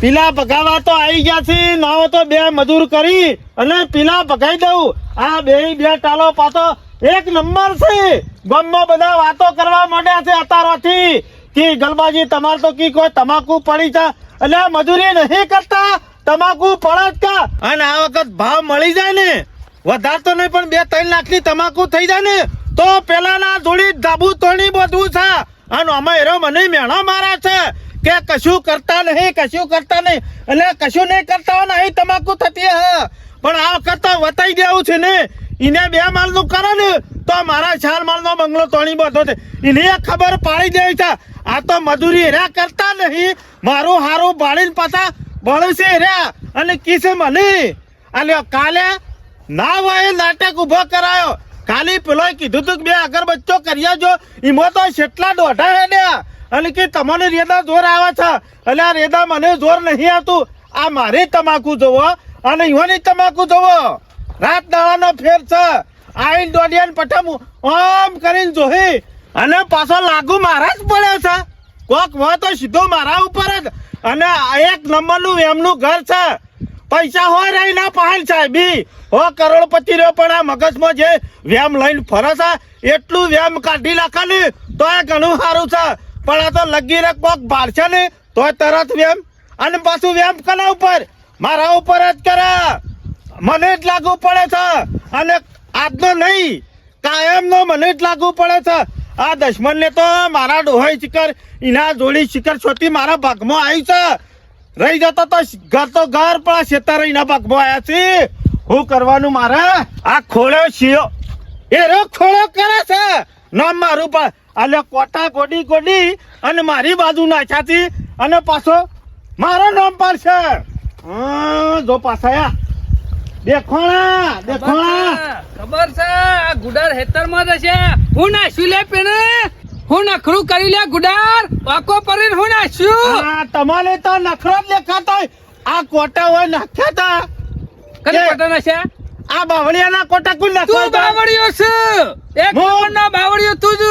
પીલા ભગાવા તો આવી ગયા છે નાવો તો બે મજૂર કરી અને પીલા ભગાઈ દઉં. આ બે બે ટાલો પાછો એક નંબર છે. ગામમાં બધા વાતો કરવા માંડ્યા છે અતારોથી. કે ગલબાજી, તમારે તો કી કોઈ તમાકુ પડી છે? એટલે મજૂરી નહીં કરતા? તમાકુ પડે જ કા? અને આ વખત ભાવ મળી જાય ને? વધારે તો નહીં, પણ બે ત્રણ લાખની તમાકુ થઈ જાય ને? તો પેલાના જોડી ધાબુ તોડી બધું છે. અને અમે એરો મને મેણો મારા છે. કે કશું કરતા નહીં, કશું કરતા નહીં. એટલે કશું નહીં કરતા હોય નહીં તમાકુ થતી હ. પણ આ વખત વતાઈ દેવું છે ને. એને બે માળનું કરે ને, તો મારા ચાર માળનો બંગલો તોડી બધો છે. એને ખબર પાડી દેવી છે, આ તો મજૂરી હેરા કરતા નહીં. મારું હારું ભાડીને પાછા બળશે હેરા અને કિસે મને. અને કાલે ના હોય નાટક ઊભો કરાયો. ખાલી પેલો કીધું તું બે અગરબચ્ચો કરી જો. એમાં તો કેટલા દોઢા હેડ્યા અને કે તમને રેદા જોર આવે છે. એટલે આ રેદા મને જોર નહીં આવતું. આ મારે તમાકુ જોવો અને યોની તમાકુ જોવો. રાત દાડાનો ફેર છે. આઈન દોડિયાન પઠમ આમ કરીને જોહી. અને પાછો લાગુ મારા જ પડ્યો છે. કોક હોય તો સીધો મારા ઉપર જ. અને આ એક નંબરનું એમનું ઘર છે. પૈસા હોય રહી ના પહાડ સાહેબી. હો, કરોડપતિ રહ્યો, પણ આ મગજમાં જે વ્યામ લઈને ફરે છે, એટલું વ્યામ કાઢી નાખે તો એ ઘણું સારું છે. પણ આ તો લગી રે કોક ભાડશે ને તો તરત વેમ. અને પાછું વેમ કના ઉપર? મારા ઉપર જ કરે. મને જ લાગુ પડે છે. અને આજનો નહીં, કાયમનો મને જ લાગુ પડે છે. આ દશમનને તો મારા ડોહાઈ શિખર, એના જોડી શિખર છોતી મારા ભાગમાં આવી છે. રહી જતો તો ઘર તો ઘર, પણ શેતાર એના ભાગમાં આવ્યા છે. શું કરવાનું મારે? આ ખોળ્યો શિયો. એ રો ખોળો કરે છે. નામ મારું પણ આલે કોટા ગોડી ગોડી અને મારી બાજુ નાખ્યાથી અને પાછો મારો નામ પાડશે. હં, જો પાછા દેખોણા દેખોણા ખબર છે આ ગુડાર હેતરમાં છે હું નાખ્યું લે પેને? હું નખરું કરી લે ગુડાર? પાકો પરીને હું નાખ્યું? આ તમારે તો નખરો જ દેખાતો. આ કોટા હોય નાખ્યા તા. કદી કોટા નાખ્યા? આ બાવળિયાના કોટા કોણ તું બાવળિયો છે. એક હું- નંબર નો બાવળિયો તું જ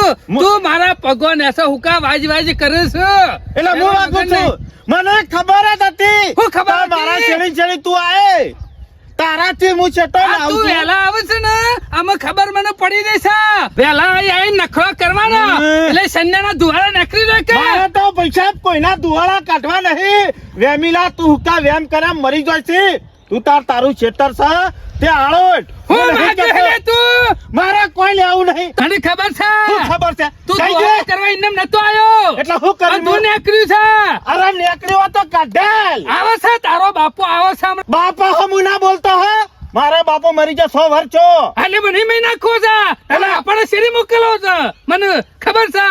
તું મારા પગો નેસો હુકા વાજ વાજ કરે છે. એટલે હું વાગું છું મને ખબર જ હતી. હું ખબર મારા છેડી છેડી તું આય તારાથી હું છેટો લાવું આવું તું વેલા આવે છે ને? આમાં ખબર મને પડી ગઈ છે. વેલા આવીને નખરો કરવાનો. એટલે સંજ્ઞાના દુવાળા નખરી દે કે તો પૈસા કોઈના દુવાળા કાઢવા નહીં. વેમિલા તું હુકા વેમ કરે મરી જાય છે તું તાર તારું છેતર છે? તે આળોટ. હું હું માગે. લે તું. મારે કોઈ લેવું નહીં. તને ખબર છે? શું ખબર છે? તું કઈ કરવા ઇનમ નતો આવ્યો એટલે હું કરું તું નીકળ્યું છે. અરે નીકળ્યો તો કાઢેલ. આવે છે તારો બાપુ આવે છે બાપા હું ના બોલતો હે? મારે બાપો મરી ગયા સો વર્ષ છો. એટલે મને મેં નાખવો છે. એટલે આપણે શેરી મોકલો છે. મને ખબર છે.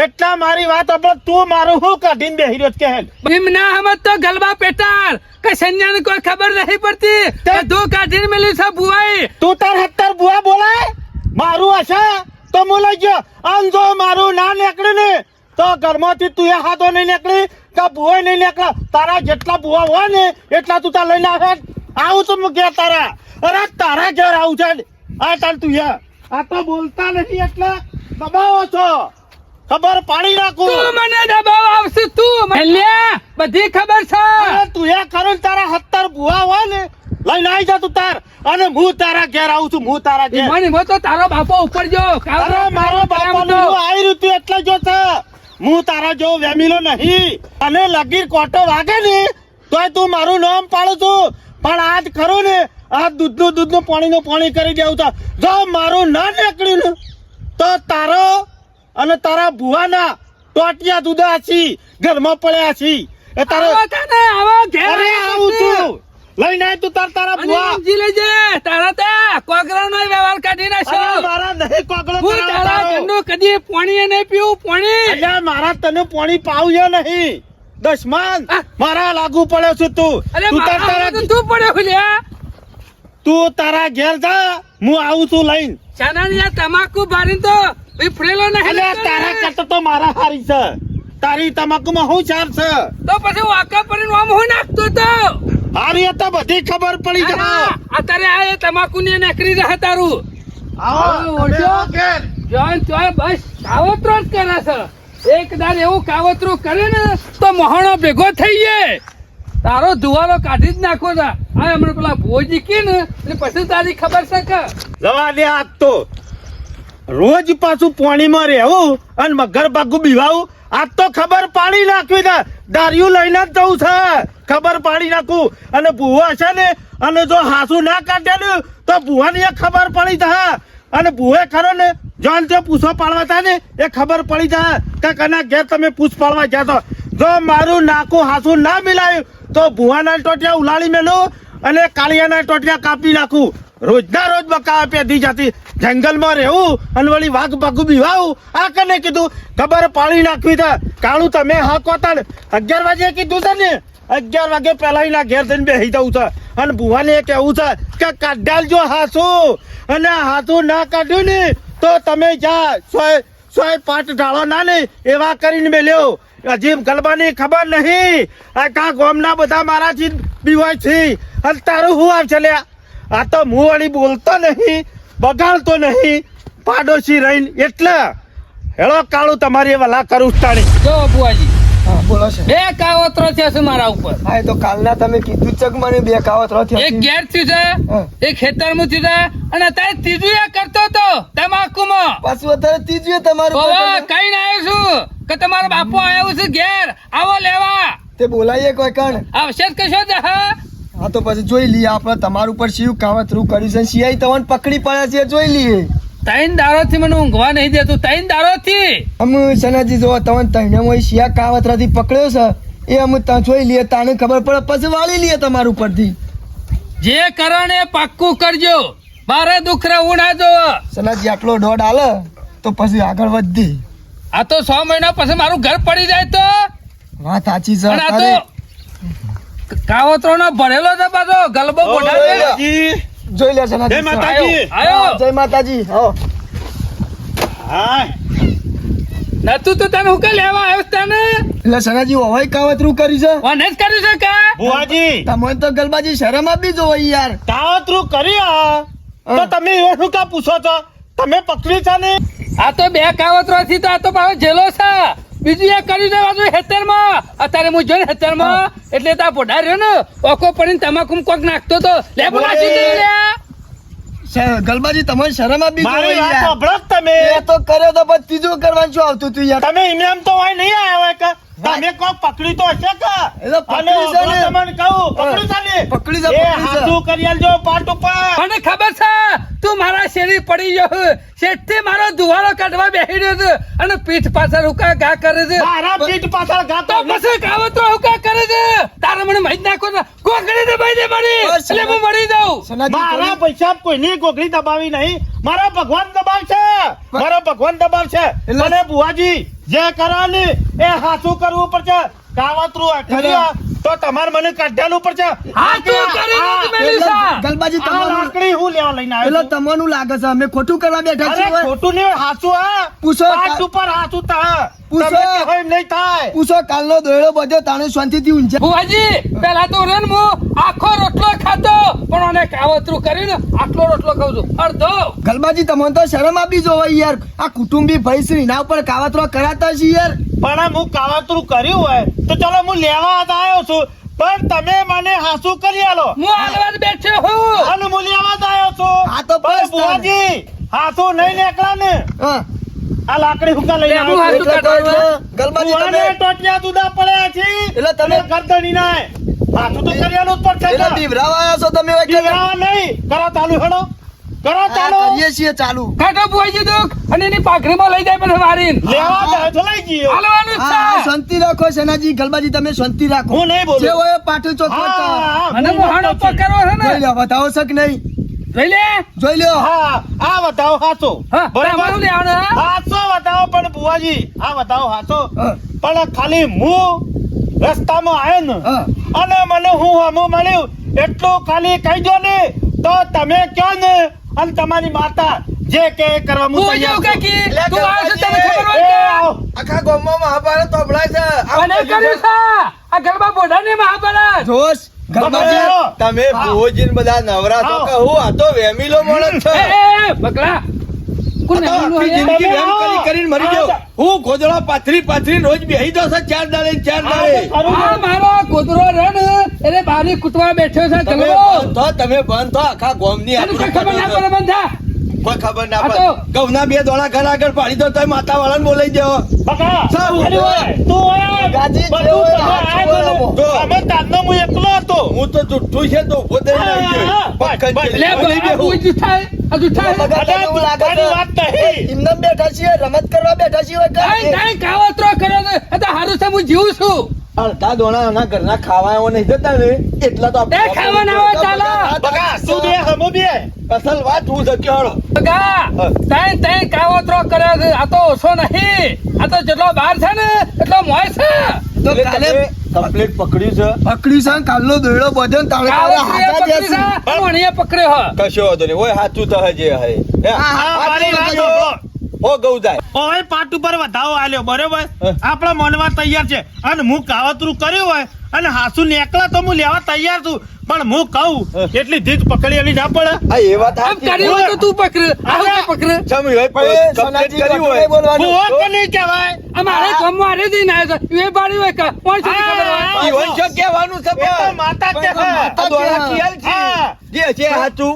એટલા મારી વાત આપણે તું મારું હું કાઢીને બેહી રહ્યો કે એમ ના હમત તો ગલબા પેટાર કે સંજ્ઞાને કોઈ ખબર નહીં પડતી. તે- બધું કાઢીને મેલી છે બુવાઈ તું તાર હત્તર બુવા બોલાય મારું હશે? તો હું લઈ ગયો. આમ જો મારું ના નીકળ્યું ને તો ઘરમાંથી તું એ હાથો નહીં નીકળી કે બુઆ નહીં નીકળે. તારા જેટલા બુવા હોય ને એટલા તું તાર લઈને આવે આવું છું હું તારા. અરે તારા ઘેર આવું છે. આ ચાલ તું યા આ તો બોલતા નથી એટલે દબાવો છો. ખબર પાડી નાખું. તું મને દબાવ આવશે તું. મલ્યા બધી ખબર છે. તું એ કરું તારા હત્તર ભૂવા હોય ને લઈને આવી જા તું તાર. અને હું તારા ઘેર આવું છું હું તારા ઘેર. મને એમાં તો તારો બાપો ઉપર જો. અરે મારો બાપો નું આવી રહ્યું તું એટલે જો છે. હું તારા જો વેમીલો નહીં. અને લગીર કોટો વાગે ને તોય તું મારું નામ પાડું છું. પણ આજ ખરું ને આ દૂધનું દૂધનું પાણીનું પાણી કરી દેવું તો. જો મારું ના નીકળ્યું ને તો તારો અને તારા ભુવાના ટોટિયા દૂધા છી ઘરમાં પડ્યા છી એ તારો આવો ઘેર આવું છું. લઈને આય તું તાર તારા ભુવા. સમજી લેજે તારા તે કોકરાનો વ્યવહાર કાઢી નાખ્યો. મારા નહીં કોગળો હું તારા. ઘરનું કદી પાણી નહીં પીવું પાણી. અલ્યા મારા તને પાણી પાવ્યો નહીં. દશમાન મારા લાગુ પડ્યો છું તું. અરે તું તાર તું પડ્યો લ્યા. તું તારા ઘેર જા હું આવું છું લઈને. ચાના તમાકુ બારી તો ફ્રેલો ના હેલે તારા કરતા તો મારા હારી છે. તારી તમાકુમાં હું ચાર છે? તો પછી વાંકા પડીને આમ હું નાખતો તો? હારી એ તો બધી ખબર પડી આ જાય. અત્યારે આ એ તમાકુ ને નાખરી રહે તારું. આવો ઓડિયો કે. જોન ચોય બસ આવો ત્રણ કરે છે. એક દાર એવું કાવતરું કરે ને તો મોહણો ભેગો થઈ જાય તારો ધુવાલો કાઢી જ નાખો છે આ હમણાં પેલા ભોજી કે ને પછી તારી ખબર છે કે? જવા દે આ તો. રોજ પાછું પાણીમાં રહેવું અને મગર પાકું બીવાવું. આજ તો ખબર પાડી નાખવી ને દારિયું લઈને જ જવું છે. ખબર પાડી નાખું. અને ભૂવા છે ને, અને જો હાસુ ના કાઢે ને, તો ભૂવાની ખબર પડી જાય અને ભૂવે ખરો ને જોન તે પૂછો પાડવા હતા ને, એ ખબર પડી જાય કે કના ઘેર તમે પૂછ પાડવા ગયા તો જો મારું નાકું હાથું ના મિલાયું, તો ભૂવાના ટોટિયા ઉલાળી મેલું અને કાળિયાના ટોટિયા કાપી નાખું. રોજના રોજ બકા પેધી જતી. જંગલમાં રહેવું અને વળી વાઘ બાઘુ બીવાવું, આ કને કીધું? ખબર પાડી નાખવી તા કાળું તમે હા કોતા અગિયાર વાગે કીધું છે ને? અગિયાર વાગે પહેલા એના ઘેર થઈને બેસી જવું છે. અને ભુવાને કહેવું છે કે કાઢાલજો હાસું અને હાથું ના કાઢ્યું ને, તો તમે જા, સોય સોય પાટ ઢાળો ના ને, એવા કરીને મેલ્યો હજી ગલબાની ખબર નહીં. આ કા ગોમના બધા મારાથી બીવાય છે. અને તારું હું આવશે ચલ્યા આ તો હું વળી બોલતો નહીં, બગાડતો નહીં. પાડોશી રહીને એટલે હેળો કાળું તમારી વલા કરું તાણી. જો બુઆજી બોલો છે. બે કાવતરો છે છે મારા ઉપર. હા તો કાલના તમે કીધું મને બે કાવત થયા એક ઘેર થયું છે એક ખેતરમાં થયું છે અને અત્યારે ત્રીજું એ કરતો તો તમાકુમાં. પાછું અત્યારે ત્રીજું એ તમારું. કઈ ના આવ્યો છું કે તમારો બાપુ આવ્યો છે ઘેર આવો લેવા. તે બોલાઈએ કોઈ કણ. આવશે જ કશો જ હા. હા તો પછી જોઈ લઈએ આપણે તમારું ઉપર શિવ કાવતરું કર્યું છે સિયાઈ તમને પકડી પડ્યા છે જોઈ લઈએ. ત્રણ દારો થી મને ઊંઘવા નહીં દેતું તૈન દારો થી અમે સનાજી જો તમને તૈણમાં શિયા કાવતરાથી પકડ્યો છે એ અમે ત્યાં જોઈ લઈએ તાને ખબર પડે પછી વાળી લઈએ તમારું ઉપરથી. જે કરો એ પાક્કું કરજો. મારે દુખરે ઉણા જો સનાજી આટલો દોડ આલે તો પછી આગળ વધી. આ તો છ મહિના પછી મારું ઘર પડી જાય તો. વાત સાચી છે અને આ તો કાવતરો નો ભરેલો છે પાછો ગલબો જી, જોઈ લે છે જય માતાજી. આયો. જય માતાજી. હો. હા નતું તો તને હું લેવા આવ્યો તને એટલે સનાજી હવાઈ કાવતરું કરી છે? ઓને જ કર્યું છે કે? બુવાજી તમે તો ગલબાજી શરમ આપી જોવો યાર. કાવતરું કરી આ તો તમે એવો શું કા પૂછો છો? તમે પકડી છે ને? આ તો બે કાવતરો થી તો આ તો પાછો જેલો છે. બીજું એક કર્યું છે પાછું હેતરમાં. અત્યારે હું જોઈને હેતરમાં. એટલે તા પોઢા રહ્યો ને ઓકો પડીને તમાકુ કોક નાખતો તો. લે બોલા દે લે. ગલબાજી તમને શરમ આપી મારી વાત સાંભળો તમે. એ તો કર્યો તો પછી ત્રીજું કરવાનું શું આવતું તું યાર? તમે એમને તો હોય નહીં આવ્યા હોય કે? તમે કોઈ પકડી તો હશે કે? એ તો અને પકડી છે ને. તમને કહું પકડી છે ને? પકડી છે, એ. હાથું કરી આલજો પાટ ઉપર. મને ખબર છે તું મારા શેરી પડી ગયો શેઠથી મારો ધુવાળો કાઢવા બેસી રહ્યો છે અને પીઠ પાછળ હુકા ઘા કરે છે. મારા પીઠ પાછળ તો ગાતો પછી કાવતરો હુકા કરે છે? તારે મને મહી નાખો ને ગોગડી દે ભાઈ દે મારી? એટલે હું મરી જાઉં. મારા પૈસા કોઈની ગોગડી દબાવી નહીં. મારા ભગવાન દબાવશે. મારા ભગવાન દબાવશે. એટલે- અને બુવાજી જે કરવાની એ હાથું કરવું પડશે કાવતરું કર્યા તો તમારે મને કાઢ્યાલું ઉપર છે. હાથું કરી આ-. ગલબાજી તમારું લાકડી હું લેવા લઈને આવ્યો એટલે તમને લાગે છે અમે ખોટું કરવા બેઠા છીએ. ખોટું નહીં હાથું હા. પૂછો હાથ ઉપર હાથું તા પૂછો. તમે એમ નહીં થાય. પૂછો કાલનો દોયડો બધો તાણે શાંતિથી ઊંઝા. બુવાજી પેલા તો રે હું આખો રોટલો ખાતો પણ મને કાવતરું કરીને આટલો રોટલો ખાઉં છું. અડધો. ગલબાજી તમને તો શરમ આપી જોવો યાર. આ કુટુંબી ભાઈ છે એના ઉપર કાવતરો કરાતા છે યાર. પણ હું કાવતરું કર્યું હોય તો ચલો હું લેવા આવ્યો છું. પણ તમે મને હાસુ કરી આલો. હું આલવાજ બેઠો હું. અને હું લેવા જ આવ્યો છું. આ તો પણ બસ. બુવાજી હાસુ નહીં નીકળા ને. હા. આ લાકડી હુકા લઈ આવો હાથું. એટલે ગલબાજી તમે? ટોટિયા જુદા પડ્યા છે. એટલે તમે- ગરદણી ના હાથું તો કરેલું જ પડશે એટલે દીવરાવા આવ્યા છો તમે બીવડાવવા નહીં. કરો ચાલુ હેડો. કરો ચાલુ. કરીએ છીએ ચાલુ. કાઢો બુવાજી દુઃખ. અને એની પાઘડીમાં લઈ જાય પણ મારીને લેવા જાય તો લઈ ગયો હાલવાનું છે શાંતિ રાખો સેનાજી ગલબાજી તમે શાંતિ રાખો. હું નહીં બોલું. જે હોય પાટું કરો. અને હું મોહાણો છું. પકડવો છે ને? જોઈ લો બતાવો શક નહીં? જોઈ લે. જોઈ લ્યો. હા આ બતાવો હાસો હા તમારું લેવાનું હા? બતાવો પણ બુવાજી આ બતાવો હાસો પણ ખાલી હું રસ્તામાં આવ્યો ને અને મને હું હમું મળ્યું એટલું ખાલી કહી દો ને તો તમે કયો ને અને તમારી માતા જે કે કરવા એવું તૈયાર કે છું. કી? તું આવે છે તને ખબર હોય આખા ગામમાં મહાભારત તોપડાય છે. આ કર્યું છે. આ ગરબા બોઢાની મહાભારત. જોશ. તમે હા. ભુવોજીને બધા નવરા તો આવો. કહું આ તો વેમીલો માણસ છે. બકલા હે? તમે હું ને બંધ આખા ગોમની ખબર ના કાઢો પડે છો. બંધા કોઈ ખબર ના પડે. ઘઉંના બે દોણા ઘર આગળ પાડી દો તોય માતા વાળાને બોલાઈ દેવો હું એકલો હતો. હું તો જુઠ્ઠું છે તો. એમને બેઠા છીએ રમત કરવા બેઠા છીએ હારું છે હું જીવું છું. અડધા દોણા આના ઘરના ખાવા એવો નહીં. જતા ને એટલા તો આપણે ખાવા ના હોય ચાલો. બગા તું બે? હમો બે? અસલ વાત હું જક્યો હળો? બગા તૈ તૈ કાવતરો કરે આ તો ઓછો નહીં. આ તો જેટલો બહાર છે ને એટલો મોય છે. તો કાલે કમ્પ્લીટ પકડ્યું છે? પકડ્યું છે કાલનો દોયડો બધન તાળે તાણે હાથા દે છે. પણ મોણીએ પકડ્યો હ કશો વાંધો નહીં. ઓય સાચું તો હજે હે. હે, હા, હા, મારી વાત તો સાંભળો. હો ગૌ જાય ઓય પાટ ઉપર વધાવો આલ્યો બરોબર આપણા મનમાં તૈયાર છે અને હું કાવતરું કર્યું હોય અને હાસુ નેકલા તો હું લેવા તૈયાર છું પણ હું કહું એટલી ધીજ પકડી એની ના પડે આ એ વાત આમ કરી હોય તો તું પકડ આવો પકડ ચમ complete સોનાજી કર્યું હોય. બોલવાનું. કે નહીં કહેવાય અમારે ગામમાં મારે જઈને આવ્યો એ બાળી હોય કા કોણ છે ખબર હોય હા. ઈ વંશો કહેવાનું છે એ તો. માતા કે માતા દોરા કે- છે. જે છે બકા.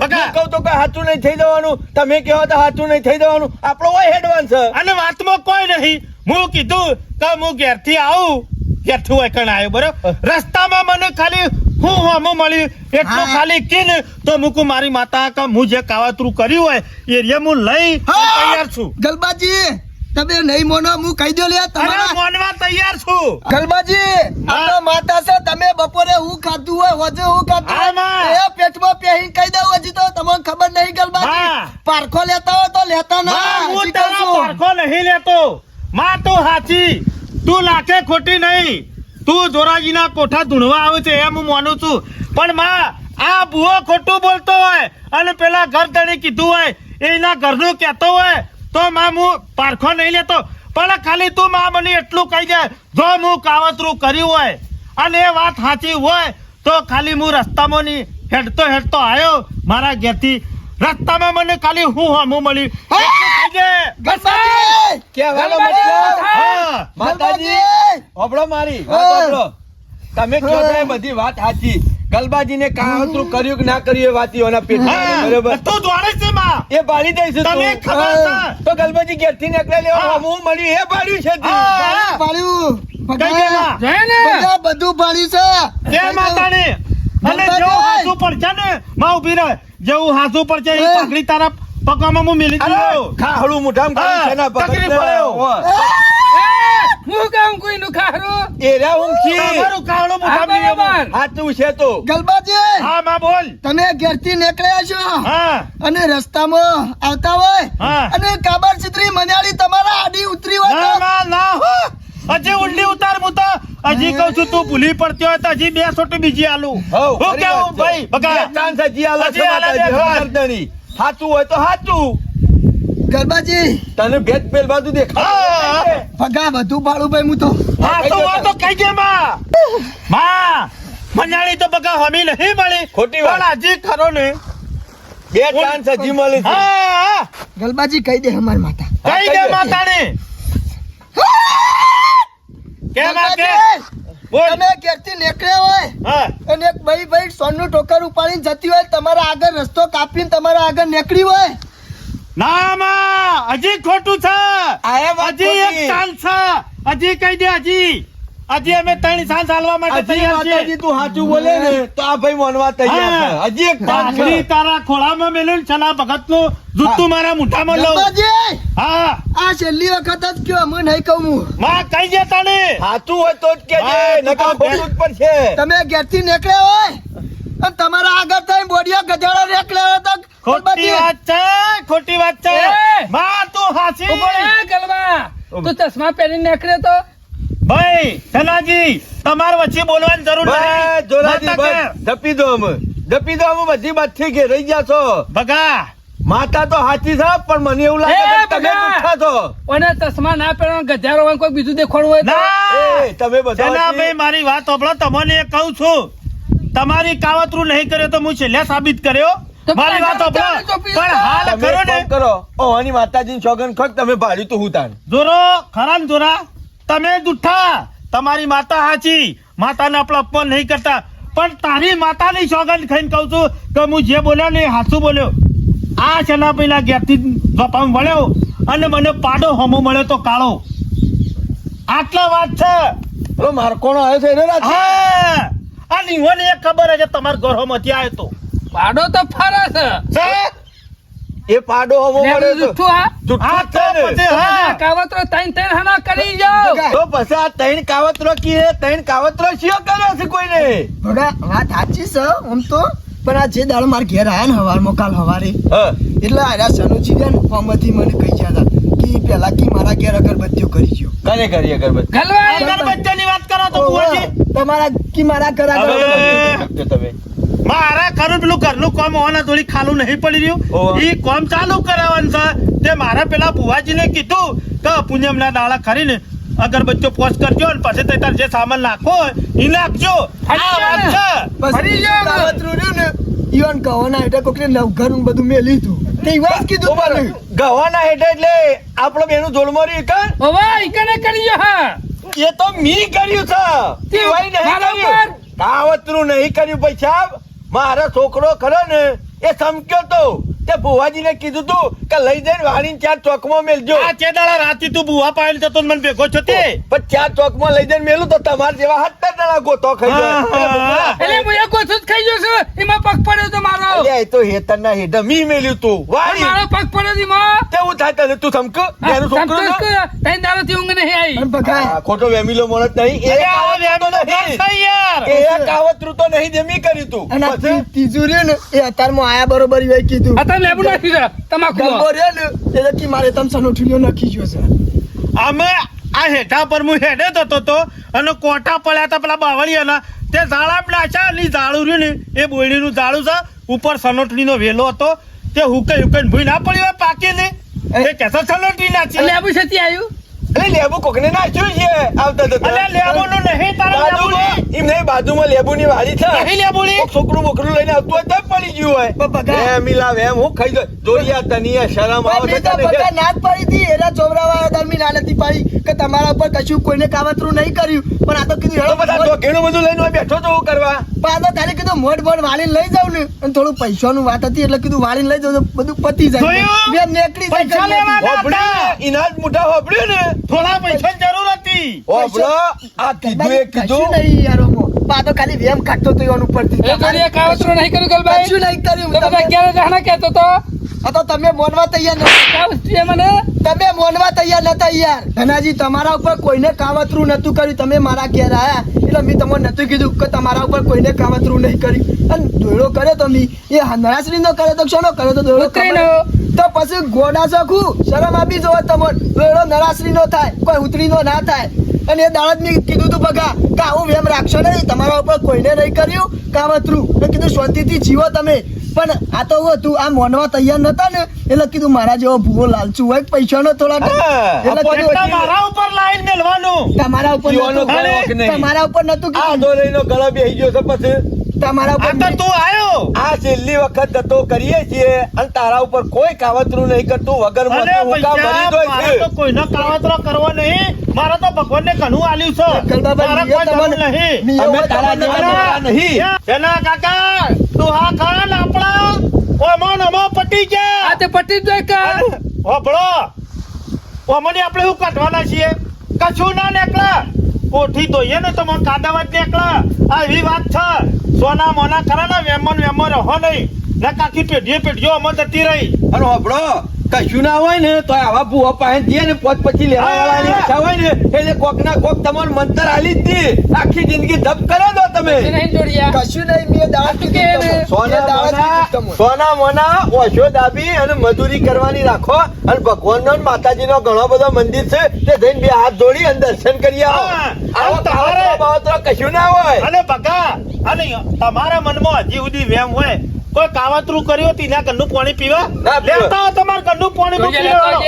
હું કહું તો કઈ સાચું નહીં થઈ જવાનું. તમે કહો તો સાચું નહીં થઈ જવાનું. આપણો હોય હેડવાન છે અને વાતમાં કોઈ નહીં. હું કીધું કે હું ઘેરથી આવું. ઘેરથી હોય કણ આવ્યો બરોબર? રસ્તામાં મને ખાલી હું હમું મળ્યું એટલું. ખાલી કીન તો મૂકું મારી માતા કે હું જે કાવતરું કર્યું હોય એ રે હું લઈ. તૈયાર છું. ગલબાજી. તમે નહીં મોનો હું કહી દો લે અરે તમારા માનવા તૈયાર છું ગલબાજી આ. માતા છે તમે બપોરે હું ખાધું હોય હોજે હું ખાધું. એ પેટમાં પેહી કહી દઉં હજી તો તમને ખબર નહીં ગલબાજી હા. પારખો લેતા હોય તો લેતા ના હું તારા. પારખો નહીં લેતો માં તું હાચી તું લાખે ખોટી નહીં તું જોરાજીના કોઠા ધૂણવા આવે છે એમ હું માનું છું પણ માં આ ભૂવો ખોટું બોલતો હોય અને પેલા ઘર ધણી કીધું હોય એના ઘરનું કહેતો હોય તો માં હું પારખો નહીં લેતો પણ ખાલી તું માં મને એટલું કહી દે જો હું કાવતરું કર્યું હોય અને એ વાત સાચી હોય તો ખાલી હું રસ્તામાં ની હેડતો હેડતો આવ્યો મારા ઘેરથી. રસ્તામાં મને ખાલી હું હમું. હોભળો. તમે કહો બધી વાત સાચી. ગલબાજીને કાવતરું કર્યું કે ના કર્યું એ વાત ઈઓના પેટમાં છે, બરોબર? તું દોડે છે માં. એ બાળી દઈશું તમે. ખબર તો ગલબાજી ઘેરથી નીકળે લેવા હું. મળી મળ્યું એ બાળ્યું. છે ને. બધા બધું પાડ્યું છે. જય માતાની અને. જેવું હાસુ પડશે ને માં ઊભી રહે. જેવું હાસુ પડશે એ એ. પાઘડી તારા પગમાં હું મિલી અરે, દઉં. ખાહડું મોઢામાં છે ને, પકડી. હો. એ, હું કામ કોઈનું ખારું એ રહ્યા તમારું કાવડું હા મુઠામાં બરાબર સાચું છે તો. ગલબાજી. હા માં બોલ. તમે ઘેરથી નીકળ્યા છો. હા. અને રસ્તામાં આવતા હોય. અને કાબર ચિત્રી મનાળી તમારા આડી ઉતરી હોય ના તો ના હો. હજી ઉતાર કહું છું તું ભૂલી પડતી હોય તો હજી બે સોટી બીજી આલુ. હઉ, હું કેવું ભાઈ બગા ચાન્સ હજી આલે છે. સાચું હોય તો સાચું ગલબાજી તને ભેદ પેલ બાજુ દેખા ભગા બધું ભાડું ભાઈ હું તો હા તો વાત તો કઈ દે માં? માં મનાળી તો બગા હમી નહીં મળી. ખોટી વાત. પણ હજી ખરો ને. બે ચાન્સ હજી મળી છે. હા. હા. ગલબાજી કહી દે અમાર માતા. કઈ કઈ દે માતા માતાને કે માં કે ગલબાજી, તમે ઘેરથી નીકળે હોય હા. અને એક ભાઈ ભાઈ સોનનું ટોકર ઉપાડીને જતી હોય તમારા આગળ રસ્તો કાપીને તમારા આગળ નીકળી હોય ના માં હજી ખોટું છે. હજી એક. ચાન્સ છે. હજી કહી દે હજી. હજી અમે ત્રણ સાલ ચાલવા માટે તૈયાર માતાજી હજી તું સાચું બોલે ને તો આ ભાઈ માનવા તૈયાર છે. હજી એક ચાન્સ છે. તારા ખોળામાં મેલ્યું ને છલા ભગતનું જૂતું મારા મુઠામાં લઉં. હા. આ છેલ્લી વખત જ કયો અમે નહીં કહું હું. માં કઈ દે તને. સાચું હોય તો જ કે નકા ખોટું જ છે. તમે ઘેરથી નીકળ્યા હોય? અને તમારા આગળ થઈ બોડિયા ગધેડા હોય તો ખોટી વાત છે ખોટી વાત છે! માં તું હાસી. ઊભો રહે, તું ચશ્મા પહેરી નીકળે તો? ભાઈ સનાજી તમારે વચ્ચે બોલવાની જરૂર નથી. જોલાજી ધપી દો અમે. ધપી દો અમે બધી બાદથી ઘેર રહી ગયા છો. ભગા. માતા તો હાચી છે પણ મને એવું લાગે તમે બગા. છો. અને ચશ્મા ના પહેરવાનો ગજારો હોય કોઈ બીજું દેખાડવું હોય ના! તમે બધા મારી વાત સાંભળો તમને કહું છું. તમારી કાવતરું નહીં કર્યો તો હું છેલ્લે સાબિત કર્યો. મારી વાત પણ હાલ કરો ને. કરો. ઓવાની માતાજીની સોગન ખોક તમે ભાડ્યું તો હું તાન જોરો ખરા જોરા. તમે જુઠ્ઠા તમારી માતા હાચી. માતાને આપણે અપમાન નહીં કરતા. પણ તારી માતાની સોગંદ ખાઈને કહું છું કે હું જે બોલ્યો ને હાસું બોલ્યો. આ છેલ્લા પેલા ઘેરથી ગપામ વળ્યો અને મને પાડો હમો મળ્યો તો કાળો. આટલા વાત છે. મારકોણો આવ્યો છે હા. આ નિહોને એક ખબર છે તમારા ઘરોમાંથી આવ્યો તો. પાડો તો ફરે છે? એ પાડો હમો મળે તો જુઠ્ઠું આ હા જુઠ્ઠું તો હા. કાવતરો તૈન તૈન હના કરી જાવ તો પછી આ ત્રણ કાવતરો કીએ તૈન કાવતરો શિયો કર્યો છે કોઈને? ભગા વાત સાચી છે આમ તો. પણ આ જે દાળ માર ઘેર આયા ને હવારમાં કાલ હવારે એટલે આર્યા સનુજી ને ફોર્મથી મને કહી ગયા હતા કે પેલા કી મારા ઘેર અગરબત્તીઓ કરી ગયો. કરે કરી અગરબત્તી? ગલવા અગરબત્તીની તો બુઆજી તમારા કી મારા ઘર હવે- અગરબત્તી તો તમે. મારા ખરું પેલું ઘરનું કામ હોવાના થોડી ખાલું નહીં પડી રહ્યું. ઓવા. કામ ચાલુ કરાવવાનું છે. તે મારા પેલા બુવાજીને કીધું કે પૂનમના દાડા ખરીને અગરબત્તીઓ પોસ્ટ કરજો અને પછી તે તાર જે સામાન નાખો એ નાખજો. આ વાત છે. ફરી જાઓ. ને ઈવન ગવાના હેઠળ કોકને નવઘર ને બધું મેં લીધું તે વાત કીધું ગવાના હેઠળ એટલે આપણો બેનું જોડમાં રહ્યું કાં? હવે ઈકને કરી હા? એ તો મી કર્યું છે. તે ઈવાય નહીં કર્યું. કાવતરું નહીં કર્યું ભાઈ સાહેબ મારો છોકરો ખરો ને એ સમક્યો તો. તે ભુવાજીને કીધું તું કે લઈ જઈને વાળીને ચાર ચોકમાં મેલજો. આ જે દાડા રાતી તું ભુવા પાયલ જતો મને ભેગો છો તે? પણ ચાર ચોકમાં લઈ જઈને મેલું તો તમાર જેવા સત્તર દાડા ગોતો ખાઈ જાય. હા, હા. એટલે હું એક ઓછું જ ખાઈ ગયો છું. એમાં પગ પડ્યો તો મારો. એ તો હેતરના હેઠે મી મેલ્યું તું. વાણી મારો પગ પડ્યો છે માં તેવું થાય તને તું સમક? એનું છોકરો ને? કર. ત્રણ ઊંઘ નહીં આવી. ખોટો વેમીલો માણસ નહીં. એ આવો કાવતરું તો નહીં. છે યાર. એ કાવતરું તો નહીં જમી કર્યું તું. અને ત્રીજું રહ્યું ને એ અત્યારમાં આયા બરોબર કીધું. તમે લેબુ નાખી દો તમાકુ ગંગો ને એટલે કી મારે તમ સનોઠીઓ નાખી ગયો છે. અમે આ હેઠા પર હું હેડે થતો તો અને કોટા પડ્યા હતા પેલા બાવળિયાના. તે ઝાડા નાખ્યા ની ઝાડું રહ્યું ને એ બોયડીનું ઝાડું છે. ઉપર સનોટણીનો વેલો હતો. તે હુકે હુકે ભૂઈ ના પડ્યો પાકી ને એ કેસર સનોટણી નાખી લેબુ છેતી આવ્યું લેબુ કોકને નાખ્યું છે? આવતા જતા. અલે લેબુનું નહીં તારા લેબુ એમ નહીં બાજુમાં લેબુની વાડી છે. નહીં લેબુ ની છોકરું બોકરું લઈને આવતું હોય તો પડી ગયું હોય. બગા- વેમ ઈલા વેમ હું ખાઈ જાય જોડિયા તનિયા શરમ આવે છે તો તને બગા ના પડી પાડી એરા ચોવરાવાળા દરમી ના નથી પાડી કે તમારા ઉપર કશું કોઈને કાવતરું નહીં કર્યું. પણ આ તો કીધું હેડો બધા તો ઢોકીનું બધું લઈને બેઠો તો હું કરવા? પણ આ તો તારે કીધું મોઢ મોઢ વાળીને લઈ જાવ ને. અને થોડું પૈસાનું વાત હતી એટલે કીધું વાળીને લઈ જાવ બધું પતી જાય? બે નેકડી જાય પૈસા ઘરેથી. લેવા ઇનાજ મોટા હોભળ્યું ને? થોડા પૈસાની જરૂર હતી હોભળો આ કીધું એ કીધું નહીં યાર ઓમો. પણ આ તો ખાલી વેમ કાઢતો તો એવાનું ઉપરથી. એ ઘડીએ કાવતરો નહીં કર્યું ગલભાઈ શું નહીં કર્યું તમે- ક્યારે જાણા કહેતો તો તો તમે મોનવા તૈયાર નથી મને? તમે મોનવા તૈયાર નતા યાર ધનાજી તમારા ઉપર કોઈને કાવતરું નતું કર્યું. તમે મારા ઘેર આયા. એટલે મેં તમને નતું કીધું કે તમારા ઉપર કોઈને કાવતરું નહીં કર્યું. અને દોડો કર્યો તમે એ નરાશ્રી નો કર્યો તો ક્ષણો કર્યો તો દોડો? તો પછી ગોડા શકું શરમ આપી જોવો તમને દોયડો નરાશ્રી નો થાય. કોઈ ઉતરી નો ના થાય. અને એ દાડત મેં કીધું તું બગા કે આવું વેમ રાખશો નહીં. તમારા ઉપર કોઈને નહીં કર્યું કાવતરું. મેં કીધું શાંતિથી જીવો તમે. પણ આ તો હતું આ મોનવા તૈયાર નતા ને? એટલે કીધું મારા જેવો ભૂવો લાલચુ હોય પૈસાનો થોડા હા, એટલે કીધું મારા ઉપર લાઈન મેલવાનું તમારા ઉપર? તમારા ઉપર નતું આ દોરીનો ગળા બેહી ગયો છે પછી. તમારા ઉપર તું આયો. આ છેલ્લી વખત ધંધો કરીએ છીએ અને તારા ઉપર કોઈ કાવતરું નહીં કરતું વગર મને હુંકા પૈસા ભરી દો છે. તો કોઈનો કાવતરો કરવો નહીં. મારા તો ભગવાનને ઘણું આલ્યું છે. મારા કોઈ તમને- નહીં. અમે તારા જેવા નહીં. એના કાકા તું હા ખાન આપણા ઓમો અમો પટી આ ગયા તે પટી જ કા? હોભળો. ઓમને આપણે શું કાઢવાના છીએ? કશું ના નીકળે. કોઠી ધોઈએ ને તો મને કાદાવત નીકળે. આ એવી વાત છે. સોના મોના કરે ને વેમો ને રહો નહીં. ને કાકી પેઢીએ પેઢીઓ અમર જતી રહી. અને હોભળો કશું ના હોય ને તો આવા ભૂવા પાસે જઈએ ને પોત પછી લેવા વાળાની ઈચ્છા હોય ને એટલે કોક ના કોક તમારું મંતર આલી જ દી. આખી જિંદગી ધપ કરે દો તમે. કશું નહીં મેં દાળ કે સોના મોના સોના મોના ઓછો દાબી અને મજૂરી કરવાની રાખો. અને ભગવાનનો માતાજી નો ઘણો બધો મંદિર છે તે જઈને બે હાથ જોડી અને દર્શન કરી આવો. તમારે- કશું ના હોય. અને ભગા અને તમારા મનમાં હજી સુધી વેમ હોય. કોઈ કાવતરું કર્યું હતું એના ઘરનું પાણી પીવા? લેતા હો તમાર કન્નું પાણી મૂકી લેવાનો.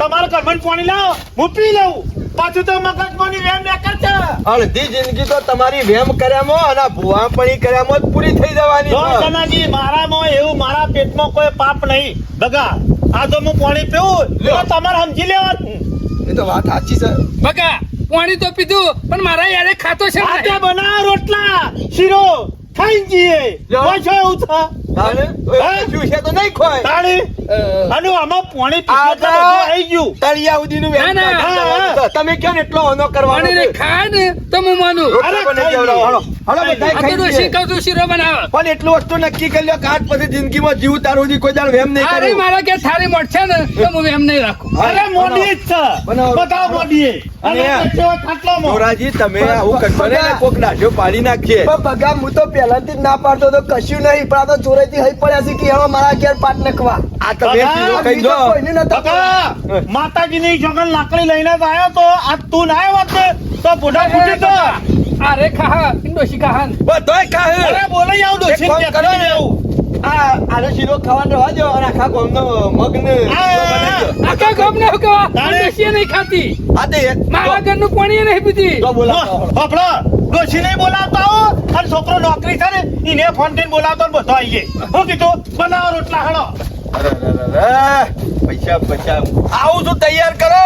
તમારા પાણી લાવો હું પી લઉં. પાછું તો મગજમાંની વેમ ના કરતા. અડધી જિંદગી તો તમારી વેમ કર્યામાં અને ભુવા ભુવાપણી કર્યામાં જ પૂરી થઈ જવાની જો છે. જનાજી મારામાં એવું મારા પેટમાં કોઈ પાપ નહીં. બગા આ તો હું પાણી પીવું. તો તમારે સમજી લેવાનું. એ તો વાત સાચી છે. બગા પાણી તો પીધું પણ મારા યારે ખાતો છે આજે તે રોટલા. શીરો. ખાઈ જઈએ. લ્યો. કોઈ છે એવું તમે કેમ એટલો હોનો કરવાનો ખાય ને તો હું માનું હાલો. હાલો ખાઈ બધાય આ તો છું શીરો બનાવો. પણ એટલું વસ્તુ નક્કી કરી લ્યો કે પછી જિંદગીમાં જીવ તાર સુધી કોઈ દાડો વેમ નહીં અરે મારા કે થાળી મળશે ને તો હું એમ નહીં રાખું. અરે મોડી જ છે. બધા મોડી કરશો ને એટલે કોક દાઢો પાડી નાખીએ. ભગા હું તો પેલાથી જ ના પાડતો તો કશું નહીં પણ આ તો ચોરાઈથી હઈ પડ્યા છે કે હવે મારા ઘેર પાટ નાખવા. આ તમે બગા, શીરો ખાઈ બીજો જો કોઈને નતો બકા, માતાજીની જોગણ લાકડી લઈને આવ્યો તો આ તું ના આવ્યો તો બુઢા ફૂટી તો. અરે ખાહા ડોશી ખાહા. બધોય ખાહે. અરે બોલાઈ આવું એક કે કરો કરી આ આનો શીરો ખાવાનો રહેવા દો અને આખા ગામનો મગને આ, બનાવી દો. આખા ગામ ને કહેવા? નહીં ખાતી. આ તે મારા ઘરનું પાણી નહીં પીતી તો બોલાવો. બાપડો, ડોશી નહીં બોલાવતા હો. અને છોકરો નોકરી છે ને એને ફોન કરીને બોલાવતો ને બધો આવીએ હું કીધું બનાવો રોટલા હળો. અરે, અરે, અરે, અરે. પૈસા પૈસા. આવું તું તૈયાર કરો.